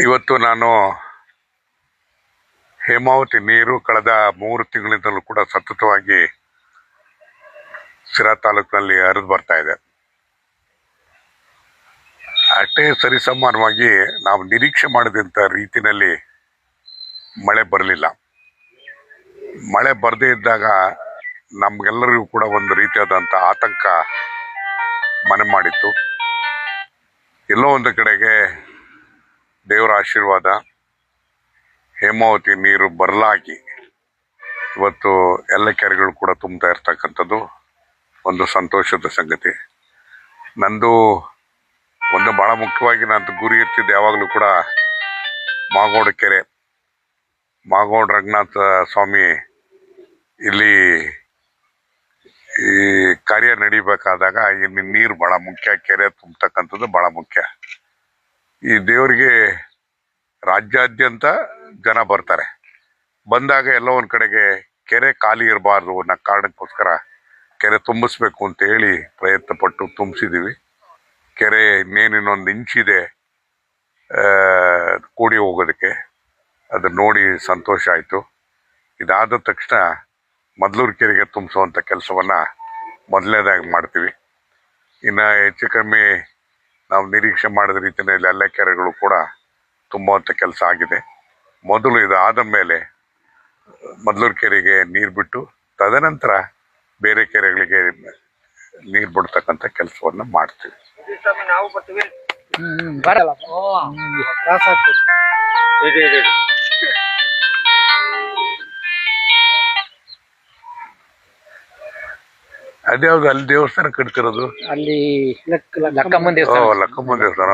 ಇವತ್ತು ನಾನು ಹೇಮಾವತಿ ನೀರು ಕಳೆದ ಮೂರು ತಿಂಗಳಿಂದಲೂ ಕೂಡ ಸತತವಾಗಿ ಸಿರಾ ತಾಲೂಕಿನಲ್ಲಿ ಹರಿದು ಬರ್ತಾ ಇದೆ. ಅಷ್ಟೇ ಸರಿಸಮಾನವಾಗಿ ನಾವು ನಿರೀಕ್ಷೆ ಮಾಡಿದಂಥ ರೀತಿಯಲ್ಲಿ ಮಳೆ ಬರಲಿಲ್ಲ. ಮಳೆ ಬರದೇ ಇದ್ದಾಗ ನಮಗೆಲ್ಲರಿಗೂ ಕೂಡ ಒಂದು ರೀತಿಯಾದಂಥ ಆತಂಕ ಮನೆ ಮಾಡಿತ್ತು. ಎಲ್ಲೋ ಒಂದು ಕಡೆಗೆ ದೇವರ ಆಶೀರ್ವಾದ, ಹೇಮಾವತಿ ನೀರು ಬರಲಾಗಿ ಇವತ್ತು ಎಲ್ಲ ಕೆರೆಗಳು ಕೂಡ ತುಂಬ್ತಾ ಇರ್ತಕ್ಕಂಥದ್ದು ಒಂದು ಸಂತೋಷದ ಸಂಗತಿ. ನಂದು ಒಂದು ಭಾಳ ಮುಖ್ಯವಾಗಿ ನಾನು ಗುರಿ ಇರ್ತಿದ್ದೆ ಯಾವಾಗಲೂ ಕೂಡ ಮಾಗೋಡ ಕೆರೆ. ಮಾಗೋಡ ರಂಗನಾಥ ಸ್ವಾಮಿ ಇಲ್ಲಿ ಈ ಕಾರ್ಯ ನಡಿಬೇಕಾದಾಗ ಇಲ್ಲಿ ನೀರು ಭಾಳ ಮುಖ್ಯ, ಕೆರೆ ತುಂಬತಕ್ಕಂಥದ್ದು ಭಾಳ ಮುಖ್ಯ. ಈ ದೇವರಿಗೆ ರಾಜ್ಯಾದ್ಯಂತ ಜನ ಬರ್ತಾರೆ. ಬಂದಾಗ ಎಲ್ಲ ಒಂದು ಕಡೆಗೆ ಕೆರೆ ಖಾಲಿ ಇರಬಾರ್ದು ಅನ್ನೋ ಕಾರಣಕ್ಕೋಸ್ಕರ ಕೆರೆ ತುಂಬಿಸ್ಬೇಕು ಅಂತ ಹೇಳಿ ಪ್ರಯತ್ನ ಪಟ್ಟು ತುಂಬಿಸಿದ್ದೀವಿ ಕೆರೆ ಇನ್ನೇನು ಇನ್ನೊಂದು ಇಂಚಿದೆ ಕೂಡಿ ಹೋಗೋದಕ್ಕೆ. ಅದು ನೋಡಿ ಸಂತೋಷ ಆಯಿತು. ಇದಾದ ತಕ್ಷಣ ಮದ್ಲೂರು ಕೆರೆಗೆ ತುಂಬಿಸುವಂಥ ಕೆಲಸವನ್ನು ಮೊದಲನೇದಾಗಿ ಮಾಡ್ತೀವಿ. ಇನ್ನು ಹೆಚ್ಚು ಕಮ್ಮಿ ನಾವು ನಿರೀಕ್ಷೆ ಮಾಡಿದ ರೀತಿಯಲ್ಲಿ ಎಲ್ಲ ಕೆರೆಗಳು ಕೂಡ ತುಂಬುವಂಥ ಕೆಲಸ ಆಗಿದೆ ಮೊದಲು ಇದಾದ ಮೇಲೆ ಮೊದಲೂರು ಕೆರೆಗೆ ನೀರು ಬಿಟ್ಟು ತದನಂತರ ಬೇರೆ ಕೆರೆಗಳಿಗೆ ನೀರು ಬಿಡ್ತಕ್ಕಂಥ ಕೆಲಸವನ್ನು ಮಾಡ್ತೀವಿ ಬರಲ್ಲ ಅದ್ಯಾವ್ದು ಅಲ್ಲಿ ದೇವಸ್ಥಾನ ಕಟ್ತಿರೋದು ಅಲ್ಲಿ ಲಕ್ಕಮ್ಮನ ದೇವಸ್ಥಾನ ಲಕ್ಕಮ್ಮ ದೇವಸ್ಥಾನ.